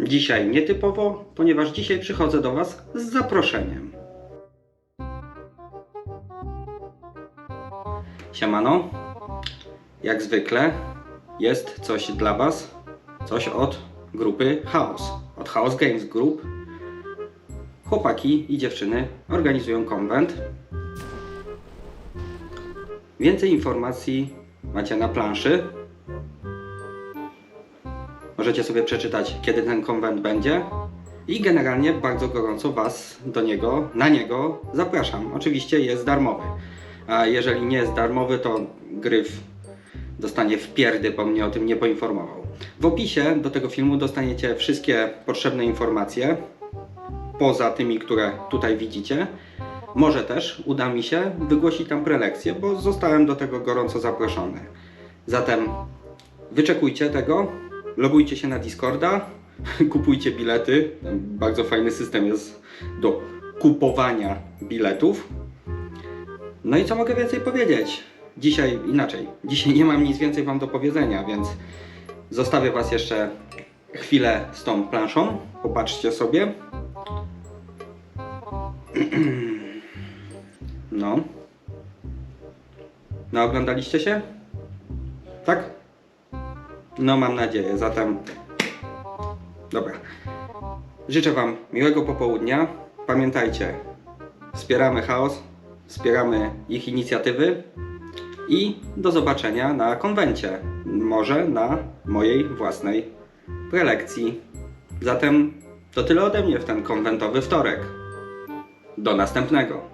Dzisiaj nietypowo, ponieważ dzisiaj przychodzę do Was z zaproszeniem. Siemano. Jak zwykle jest coś dla Was, coś od grupy Chaos, od Chaos Games Group. Chłopaki i dziewczyny organizują konwent. Więcej informacji macie na planszy. Możecie sobie przeczytać, kiedy ten konwent będzie. I generalnie bardzo gorąco Was do niego, na niego zapraszam. Oczywiście jest darmowy. A jeżeli nie jest darmowy, to Gryf dostanie w pierdy, bo mnie o tym nie poinformował. W opisie do tego filmu dostaniecie wszystkie potrzebne informacje, poza tymi, które tutaj widzicie. Może też uda mi się wygłosić tam prelekcję, bo zostałem do tego gorąco zaproszony. Zatem wyczekujcie tego, logujcie się na Discorda, kupujcie bilety. Bardzo fajny system jest do kupowania biletów. No i co mogę więcej powiedzieć? Dzisiaj inaczej. Dzisiaj nie mam nic więcej Wam do powiedzenia, więc zostawię Was jeszcze chwilę z tą planszą. Popatrzcie sobie. No. No, oglądaliście się? Tak? No, mam nadzieję. Zatem. Dobra. Życzę Wam miłego popołudnia. Pamiętajcie, wspieramy chaos, wspieramy ich inicjatywy i do zobaczenia na konwencie. Może na mojej własnej prelekcji. Zatem to tyle ode mnie w ten konwentowy wtorek. Do następnego.